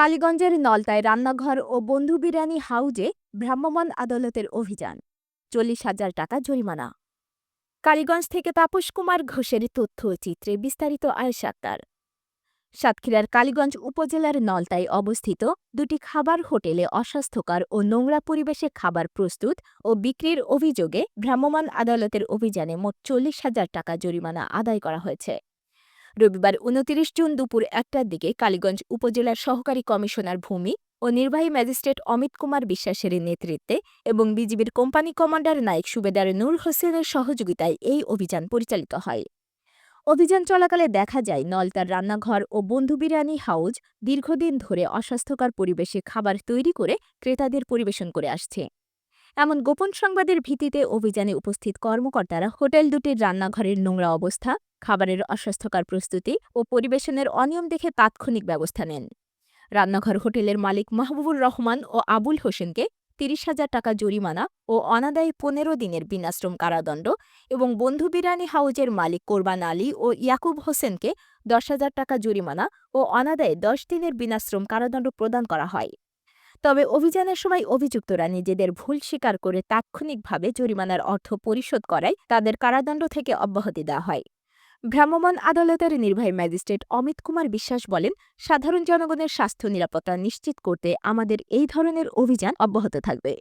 কালীগঞ্জের নলতায় রান্নাঘর ও বন্ধু বিরিয়ানি হাউজে ভ্রাম্যমাণ আদালতের অভিযান। চল্লিশ হাজার টাকা জরিমানা। কালীগঞ্জ থেকে তাপস কুমার ঘোষের তথ্য চিত্রে বিস্তারিত আয়েশ সাতক্ষীরার কালীগঞ্জ উপজেলার নলতায় অবস্থিত দুটি খাবার হোটেলে অস্বাস্থ্যকর ও নোংরা পরিবেশে খাবার প্রস্তুত ও বিক্রির অভিযোগে ভ্রাম্যমাণ আদালতের অভিযানে মোট চল্লিশ হাজার টাকা জরিমানা আদায় করা হয়েছে। রবিবার উনতিরিশ জুন দুপুর একটার দিকে কালীগঞ্জ উপজেলার সহকারী কমিশনার ভূমি ও নির্বাহী ম্যাজিস্ট্রেট অমিত কুমার বিশ্বাসের নেতৃত্বে এবং বিজিবির কোম্পানি কমান্ডার নায়ক সুবেদার নূর হোসেনের সহযোগিতায় এই অভিযান পরিচালিত হয়। অভিযান চলাকালে দেখা যায়, নলতার রান্নাঘর ও বন্ধু বিরিয়ানি হাউজ দীর্ঘদিন ধরে অস্বাস্থ্যকর পরিবেশে খাবার তৈরি করে ক্রেতাদের পরিবেশন করে আসছে। এমন গোপন সংবাদের ভিত্তিতে অভিযানে উপস্থিত কর্মকর্তারা হোটেল দুটির রান্নাঘরের নোংরা অবস্থা, খাবারের অস্বাস্থ্যকর প্রস্তুতি ও পরিবেশনের অনিয়ম দেখে তাৎক্ষণিক ব্যবস্থা নেন। রান্নাঘর হোটেলের মালিক মাহবুবুর রহমান ও আবুল হোসেনকে তিরিশ হাজার টাকা জরিমানা ও অনাদায়ী পনেরো দিনের বিনাশ্রম কারাদণ্ড এবং বন্ধু বিরিয়ানি হাউজের মালিক কোরবান আলী ও ইয়াকুব হোসেনকে দশ হাজার টাকা জরিমানা ও অনাদায়ে দশ দিনের বিনাশ্রম কারাদণ্ড প্রদান করা হয়। তবে অভিযানের সময় অভিযুক্তরা নিজেদের ভুল স্বীকার করে তাৎক্ষণিকভাবে জরিমানার অর্থ পরিশোধ করায় তাদের কারাদণ্ড থেকে অব্যাহতি দেওয়া হয়। ভ্রাম্যমাণ আদালতের নির্বাহী ম্যাজিস্ট্রেট অমিত কুমার বিশ্বাস বলেন, সাধারণ জনগণের স্বাস্থ্য নিরাপত্তা নিশ্চিত করতে আমাদের এই ধরনের অভিযান অব্যাহত থাকবে।